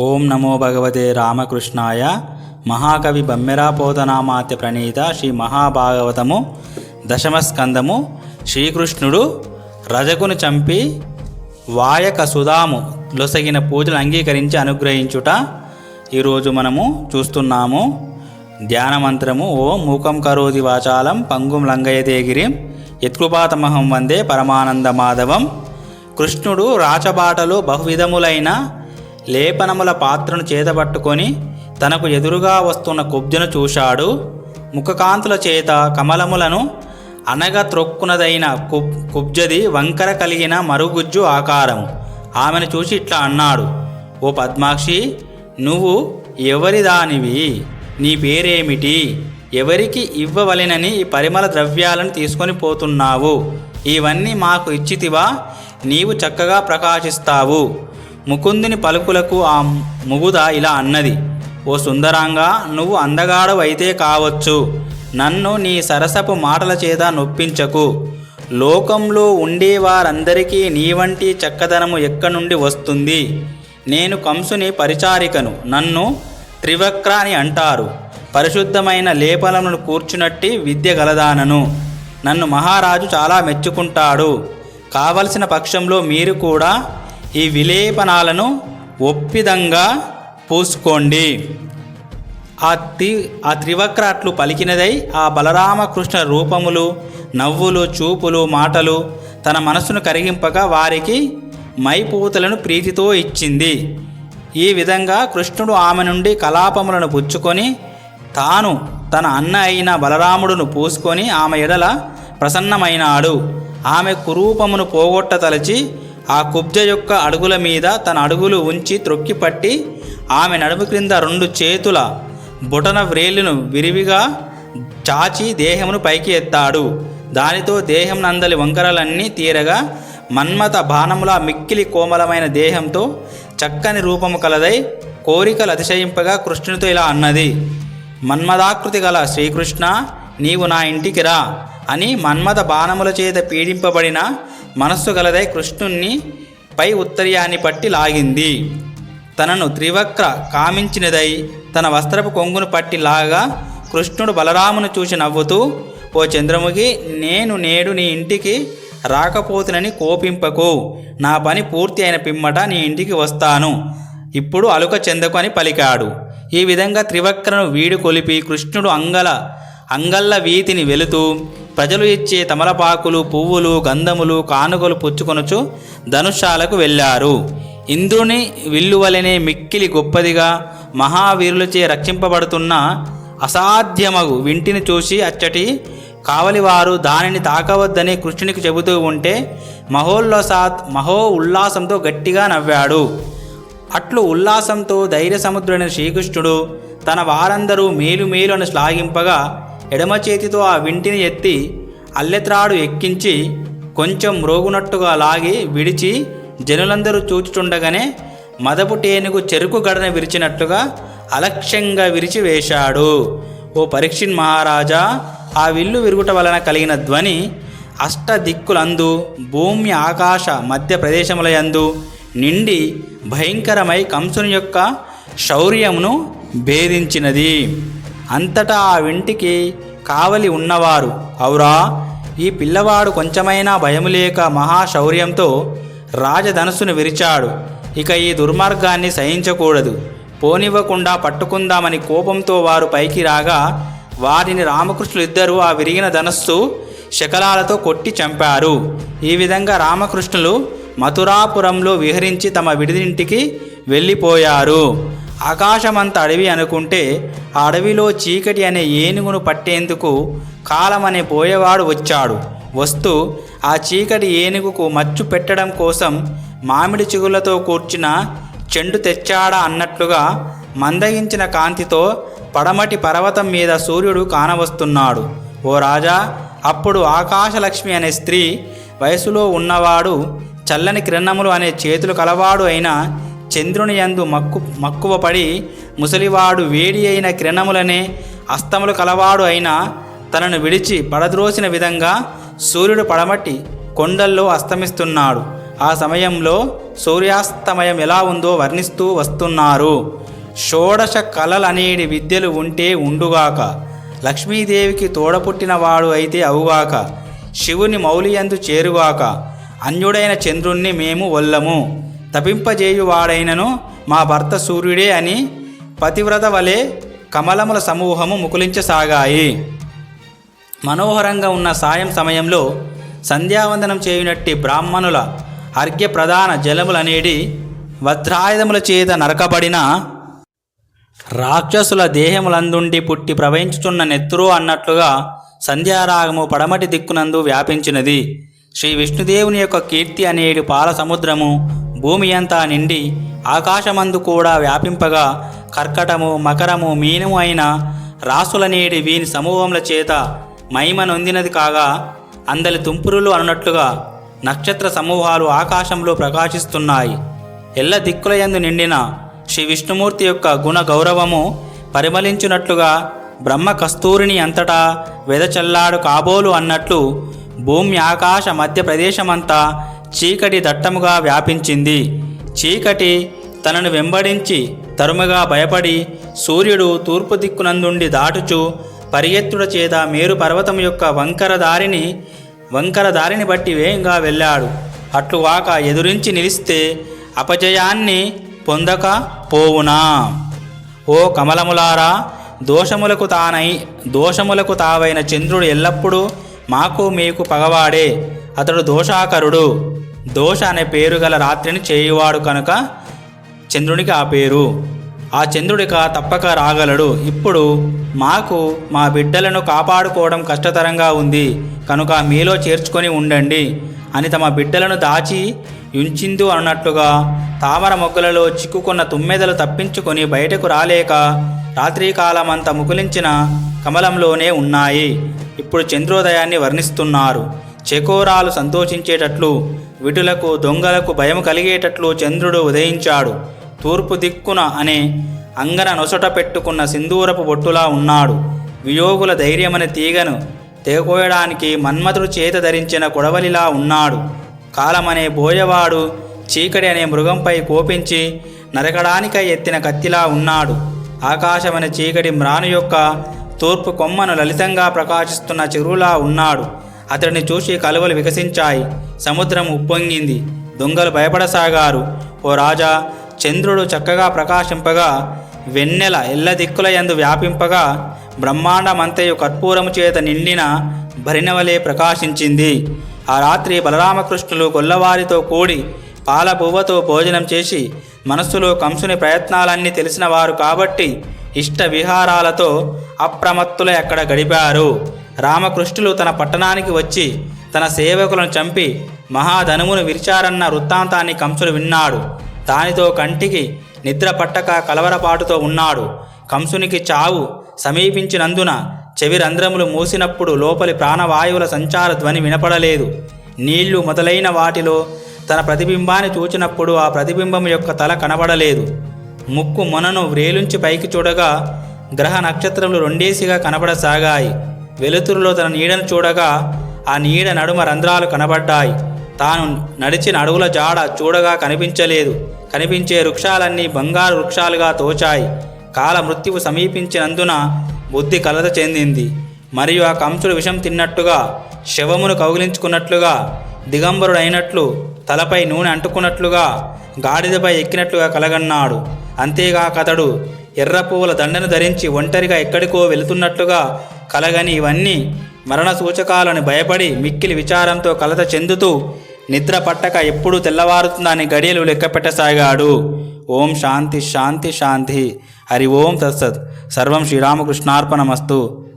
ఓం నమో భగవతే రామకృష్ణాయ మహాకవి బమ్మెరాపోతనామాత్య ప్రణీత శ్రీ మహాభాగవతము దశమస్కందము శ్రీకృష్ణుడు రజకును చంపి వాయక సుధాము లొసగిన పూజలు అంగీకరించి అనుగ్రహించుట ఈరోజు మనము చూస్తున్నాము. ధ్యాన మంత్రము ఓ మూకం కరోది వాచాలం పంగుం లంగయదేగిరి యత్కృపాతమహం వందే పరమానంద మాధవం. కృష్ణుడు రాచబాటలు బహువిధములైన లేపనముల పాత్రను చేతబట్టుకొని తనకు ఎదురుగా వస్తున్న కుబ్జను చూశాడు. ముఖకాంతుల చేత కమలములను అనగ త్రొక్కునదైన కుబ్ కుబ్జది వంకర కలిగిన మరుగుజ్జు ఆకారం ఆమెను చూసి ఇట్లా అన్నాడు ఓ పద్మాక్షి నువ్వు ఎవరి దానివి నీ పేరేమిటి? ఎవరికి ఇవ్వవలెనని ఈ పరిమళ ద్రవ్యాలను తీసుకొని పోతున్నావు? ఇవన్నీ మాకు ఇచ్చితివా? నీవు చక్కగా ప్రకాశిస్తావు. ముకుందుని పలుకులకు ఆ ముగుద ఇలా అన్నది ఓ సుందరాంగా నువ్వు అందగాడవైతే అయితే కావచ్చు. నన్ను నీ సరసపు మాటల చేత నొప్పించకు. లోకంలో ఉండేవారందరికీ నీ వంటి చక్కదనము ఎక్కడి నుండి వస్తుంది? నేను కంసుని పరిచారికను. నన్ను త్రివక్ర అని అంటారు. పరిశుద్ధమైన లేపలమును కూర్చునట్టి విద్య గలదానను. నన్ను మహారాజు చాలా మెచ్చుకుంటాడు. కావలసిన పక్షంలో మీరు కూడా ఈ విలేపనాలను ఒప్పిదంగా పూసుకోండి. ఆ తి ఆ త్రివక్రాట్లు పలికినదై ఆ బలరామకృష్ణ రూపములు నవ్వులు చూపులు మాటలు తన మనసును కరిగింపగా వారికి మైపూతలను ప్రీతితో ఇచ్చింది. ఈ విధంగా కృష్ణుడు ఆమె నుండి కలాపములను పుచ్చుకొని తాను తన అన్న అయిన బలరాముడును పూసుకొని ఆమె ఎడల ప్రసన్నమైనాడు. ఆమె కురూపమును పోగొట్టతలచి ఆ కుబ్జ యొక్క అడుగుల మీద తన అడుగులు ఉంచి త్రొక్కిపట్టి ఆమె నడుము క్రింద రెండు చేతుల బుటన వ్రేలును విరివిగా చాచి దేహమును పైకి ఎత్తాడు. దానితో దేహం నందలి వంకరలన్నీ తీరగా మన్మత బాణముల మిక్కిలి కోమలమైన దేహంతో చక్కని రూపము కలదై కోరికలు అతిశయింపగా కృష్ణునితో ఇలా అన్నది మన్మదాకృతి గల శ్రీకృష్ణ నీవు నా ఇంటికి రా అని మన్మథ బాణముల చేత పీడింపబడిన మనస్సు గలదై కృష్ణుణ్ణి పై ఉత్తర్యాన్ని పట్టి లాగింది. తనను త్రివక్ర కామించినదై తన వస్త్రపు కొంగును పట్టి లాగా కృష్ణుడు బలరామును చూసి నవ్వుతూ ఓ చంద్రముఖి నేను నేడు నీ ఇంటికి రాకపోతునని కోపింపకు. నా పని పూర్తి అయిన పిమ్మట నీ ఇంటికి వస్తాను. ఇప్పుడు అలుక చెందకు అని పలికాడు. ఈ విధంగా త్రివక్రను వీడు కొలిపి కృష్ణుడు అంగల అంగల్ల వీతిని వెళుతూ ప్రజలు ఇచ్చే తమలపాకులు పువ్వులు గంధములు కానుకలు పుచ్చుకొనుచు ధనుషాలకు వెళ్ళారు. ఇంద్రుని విల్లువలనే మిక్కిలి గొప్పదిగా మహావీరులచే రక్షింపబడుతున్న అసాధ్యమగు వింటిని చూసి అచ్చటి కావలివారు దానిని తాకవద్దని కృష్ణునికి చెబుతూ ఉంటే మహోల్లాసాత్ మహో ఉల్లాసంతో గట్టిగా నవ్వాడు. అట్లు ఉల్లాసంతో ధైర్య సముద్రుడైన శ్రీకృష్ణుడు తన వారందరూ మేలు మేలు అని శ్లాఘింపగా ఎడమ చేతితో ఆ వింటిని ఎత్తి అల్లెత్రాడు ఎక్కించి కొంచెం రోగునట్టుగా లాగి విడిచి జనులందరూ చూచుచుండగానే మదపు టేనుగు చెరుకు గడన విరిచినట్టుగా అలక్ష్యంగా విరిచి వేశాడు. ఓ పరీక్షిన్ మహారాజా ఆ విల్లు విరుగుట వలన కలిగిన ధ్వని అష్ట దిక్కులందు భూమి ఆకాశ మధ్య ప్రదేశములయందు నిండి భయంకరమై కంసుని యొక్క శౌర్యమును భేదించినది. అంతటా ఆ వింటికి కావలి ఉన్నవారు. అవురా ఈ పిల్లవాడు కొంచెమైనా భయము లేక మహాశౌర్యంతో రాజధనుసును విరిచాడు. ఇక ఈ దుర్మార్గాన్ని సహించకూడదు. పోనివ్వకుండా పట్టుకుందామని కోపంతో వారు పైకి రాగా వారిని రామకృష్ణులు ఇద్దరూ ఆ విరిగిన ధనస్సు శకలాలతో కొట్టి చంపారు. ఈ విధంగా రామకృష్ణులు మథురాపురంలో విహరించి తమ విడిదింటికి వెళ్ళిపోయారు. ఆకాశమంత అడవి అనుకుంటే ఆ అడవిలో చీకటి అనే ఏనుగును పట్టేందుకు కాలమనే పోయేవాడు వచ్చాడు. వస్తూ ఆ చీకటి ఏనుగుకు మచ్చు పెట్టడం కోసం మామిడి చిగులతో కూర్చిన చెండు తెచ్చాడా అన్నట్లుగా మందగించిన కాంతితో పడమటి పర్వతం మీద సూర్యుడు కానవస్తున్నాడు. ఓ రాజా అప్పుడు ఆకాశలక్ష్మి అనే స్త్రీ వయసులో ఉన్నవాడు చల్లని కిరణములు అనే చేతులు కలవాడు అయిన చంద్రుని యందు మక్కు మక్కువ పడి ముసలివాడు వేడి అయిన కిరణములనే అస్తములు కలవాడు అయినా తనను విడిచి పడద్రోసిన విధంగా సూర్యుడు పడమటి కొండల్లో అస్తమిస్తున్నాడు. ఆ సమయంలో సూర్యాస్తమయం ఎలా ఉందో వర్ణిస్తూ వస్తున్నారు. షోడశ కళలనేటి విద్యలు ఉంటే ఉండుగాక. లక్ష్మీదేవికి తోడపుట్టినవాడు అయితే అవుగాక. శివుని మౌలియందు చేరుగాక. అన్యుడైన చంద్రుణ్ణి మేము వల్లము. తపింపజేయువాడైనను మా భర్త సూర్యుడే అని పతివ్రత వలె కమలముల సమూహము ముకులించసాగాయి మనోహరంగా ఉన్న సాయం సమయంలో సంధ్యావందనం చేయునట్టి బ్రాహ్మణుల అర్ఘ్య ప్రధాన జలములనేడి వజ్రాయుధముల చేత నరకబడిన రాక్షసుల దేహములందుండి పుట్టి ప్రవహించుచున్న నెత్తురు అన్నట్లుగా సంధ్యారాగము పడమటి దిక్కునందు వ్యాపించినది. శ్రీ విష్ణుదేవుని యొక్క కీర్తి అనేటి పాల సముద్రము భూమి అంతా నిండి ఆకాశమందు కూడా వ్యాపింపగా కర్కటము మకరము మీనము అయిన రాసుల నేడి వీని సమూహముల చేత మహిమ నొందినది కాగా అందలి తుంపురులు అన్నట్లుగా నక్షత్ర సమూహాలు ఆకాశంలో ప్రకాశిస్తున్నాయి. ఎల్ల దిక్కులయందు నిండిన శ్రీ విష్ణుమూర్తి యొక్క గుణ గౌరవము పరిమళించున్నట్లుగా బ్రహ్మ కస్తూరిని అంతటా వెదచల్లాడు కాబోలు అన్నట్లు భూమి ఆకాశ మధ్య ప్రదేశమంతా చీకటి దట్టముగా వ్యాపించింది. చీకటి తనను వెంబడించి తరుముగా భయపడి సూర్యుడు తూర్పు దిక్కునందుండి దాటుచు పరిగెత్తుడ చేత మేరు పర్వతం యొక్క వంకర దారిని వంకర దారిని బట్టి వేగంగా వెళ్ళాడు. అట్లువాక ఎదురించి నిలిస్తే అపజయాన్ని పొందక పోవునా? ఓ కమలములారా దోషములకు తానై దోషములకు తావైన చంద్రుడు ఎల్లప్పుడూ మాకు మీకు పగవాడే. అతడు దోషాకరుడు. దోష అనే పేరు గల రాత్రిని చేయువాడు కనుక చంద్రునికి ఆ పేరు. ఆ చంద్రుడిక తప్పక రాగలడు. ఇప్పుడు మాకు మా బిడ్డలను కాపాడుకోవడం కష్టతరంగా ఉంది. కనుక మీలో చేర్చుకొని ఉండండి. అని తమ బిడ్డలను దాచి ఉంచిందు అన్నట్లుగా తామర మొగ్గలలో చిక్కుకున్న తుమ్మెదలు తప్పించుకొని బయటకు రాలేక రాత్రికాలమంతా ముకులించిన కమలంలోనే ఉన్నాయి. ఇప్పుడు చంద్రోదయాన్ని వర్ణిస్తున్నారు. చెకోరాలు సంతోషించేటట్లు విటులకు దొంగలకు భయం కలిగేటట్లు చంద్రుడు ఉదయించాడు. తూర్పు దిక్కున అనే అంగన నొసట పెట్టుకున్న సింధూరపు బొట్టులా ఉన్నాడు. వియోగుల ధైర్యమని తీగను తెగకోయడానికి మన్మథుడు చేత ధరించిన కొడవలిలా ఉన్నాడు. కాలమనే బోయవాడు చీకటి అనే మృగంపై కోపించి నరకడానికై ఎత్తిన కత్తిలా ఉన్నాడు. ఆకాశమనే చీకటి మ్రాను యొక్క తూర్పు కొమ్మను లలితంగా ప్రకాశిస్తున్న చెరువులా ఉన్నాడు. అతడిని చూసి కలువలు వికసించాయి. సముద్రం ఉప్పొంగింది. దొంగలు భయపడసాగారు. ఓ రాజా చంద్రుడు చక్కగా ప్రకాశింపగా వెన్నెల ఎల్ల దిక్కుల యందు వ్యాపింపగా బ్రహ్మాండమంతయు కర్పూరము చేత నిండిన భరిణవలే ప్రకాశించింది. ఆ రాత్రి బలరామకృష్ణులు గొల్లవారితో కూడి పాల పువ్వతో భోజనం చేసి మనస్సులో కంసుని ప్రయత్నాలన్నీ తెలిసిన వారు కాబట్టి ఇష్ట విహారాలతో అప్రమత్తులై ఎక్కడ గడిపారు. రామకృష్ణులు తన పట్టణానికి వచ్చి తన సేవకులను చంపి మహాధనుమును విరిచారన్న వృత్తాంతాన్ని కంసుడు విన్నాడు. దానితో కంటికి నిద్ర పట్టక కలవరపాటుతో ఉన్నాడు. కంసునికి చావు సమీపించినందున చెవి రంధ్రములు మూసినప్పుడు లోపలి ప్రాణవాయువుల సంచార ధ్వని వినపడలేదు. నీళ్ళు మొదలైన వాటిలో తన ప్రతిబింబాన్ని చూచినప్పుడు ఆ ప్రతిబింబం యొక్క తల కనబడలేదు. ముక్కు మొనను వ్రేలుంచి పైకి చూడగా గ్రహ నక్షత్రములు రెండేసిగా కనబడసాగాయి. వెలుతురులో తన నీడను చూడగా ఆ నీడ నడుమ రంధ్రాలు కనబడ్డాయి. తాను నడిచిన అడుగుల జాడ చూడగా కనిపించలేదు. కనిపించే వృక్షాలన్నీ బంగారు వృక్షాలుగా తోచాయి. కాల మృత్యువు సమీపించినందున బుద్ధి కలత చెందింది. మరియు ఆ కంసుడు విషం తిన్నట్టుగా శవమును కౌగిలించుకున్నట్లుగా దిగంబరుడైనట్లు తలపై నూనె అంటుకున్నట్లుగా గాడిదపై ఎక్కినట్లుగా కలగన్నాడు. అంతేగాక అతడు ఎర్ర పువ్వుల దండను ధరించి ఒంటరిగా ఎక్కడికో వెళుతున్నట్లుగా కలగని ఇవన్నీ మరణ సూచకాలను భయపడి మిక్కిలి విచారంతో కలత చెందుతూ నిద్ర పట్టక ఎప్పుడు తెల్లవారుతుందని గడియలు లెక్కపెట్టసాగాడు. ఓం శాంతి శాంతి శాంతి. హరి ఓం తత్సత్. సర్వం శ్రీరామకృష్ణార్పణమస్తు.